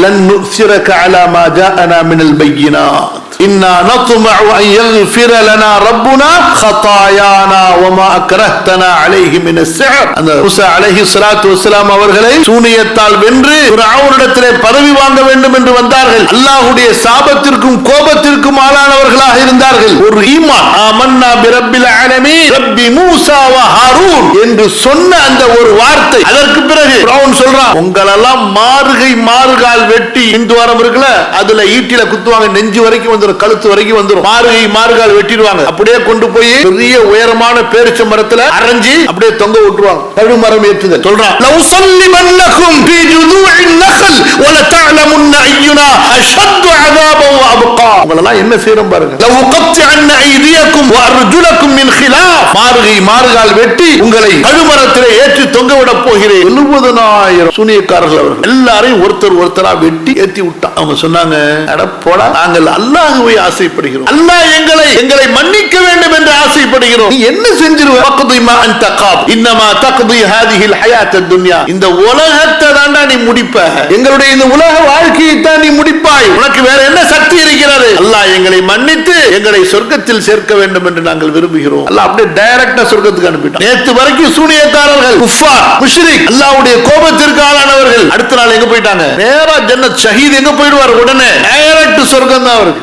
لن نؤثرك على ما جاءنا من البينات إنا نطمع أن يغفر لنا ربنا خطايانا وما أكرهتنا عليه من السحر அந்த மூசா அலைஹி ஸலாத்து வஸலாம் அவர்களை சூனியத்தால் வென்று ஃபிரௌனிடத்திலே பதவி வாங்க வேண்டும் என்று வந்தார்கள் அல்லாஹ்வுடைய சாபத்திற்கும் கோபத்திற்கும் ஆளானவர்களாக இருந்தார்கள் ஒரு ஈமான் ஆமன்னா பிரப்பில் ஆலமீன் ரப்பி மூசா வ ஹாரூன் என்று சொன்ன அந்த ஒரு வார்த்தை அதற்கு பிறகு ஃபிரௌன் சொல்றான் உங்களெல்லாம் மாறுகை மாறுகால் வெட்டி இந்து வாரம் இருக்குல்ல அதுல ஈட்டில குத்துவாங்க நெஞ்சு வரைக்கும் வந்துரும் கழுத்து வரைக்கும் வந்துரும். மாறுகை மாறுகால் வெட்டிடுவாங்க. அப்படியே கொண்டு போய் பெரிய உயரமான பேரிச்ச மரத்துல அரைஞ்சி அப்படியே தொங்க விட்டுருவாங்க. கழு மரம் ஏற்றுதல். சொல்றான் லவ் சல்லிமன்னகும் ஃபீ ஜுதூஇன் நഖல் வலதஅலமுன்ன அய்யுனா அஷத்து அஸாபன் வஅப்கா உங்களெல்லாம் என்ன செய்றோம் பாருங்க. லவ் உகத்திஅன்ன ஐதியக்கும் வஅர்ஜுலக்கும் மின் ஹிலாஃப். மாறுகை மாறுகால் வெட்டி உங்களை கழுமரத்திலே ஏற்றி தொங்க விட போகிறேன். எழுபதனாயிரம் சூனியக்காரர்கள் அவர்கள். எல்லாரையும் ஒருத்தர் ஒருத்தரா வெட்டி ஏத்தி விட்டான் அவங்க சொன்னாங்க அட போடா நாங்கள் அல்லாஹுவை ஆசைப்படுகிறோம். அல்லாஹ் எங்களை எங்களை மன்னிக்க வேண்டும் என்று ஆசைப்படுகிறோம். நீ என்ன செஞ்சிருவ? பக்கதுமா அன் தகாப். இன்னமா தகுதி ஹாதிஹில் ஹயாத்த துன்யா இந்த உலகத்தை தாண்டா நீ முடிப்ப. எங்களுடைய இந்த உலக வாழ்க்கையை தான் நீ சக்தி இருக்கிறது அல்லாஹ் எங்களை மன்னித்து எங்களை சொர்க்கத்தில் சேர்க்க வேண்டும் என்று நாங்கள் விரும்புகிறோம். அல்லாஹ் அப்படியே டைரக்டா சொர்க்கத்துக்கு அனுப்பிட்டான். நேத்து வரைக்கும் சூனியக்காரர்கள் குஃபார் முஷ்ரிக் அல்லாஹ்வுடைய கோபத்திற்கு ஆளானவர்கள் அடுத்த நாள் எங்க போயிட்டாங்க? நேரா ஜன்னத் ஷஹீத் எங்க போயிடுவார் உடனே. டைரக்ட் சொர்க்கம் தான் அவருக்கு.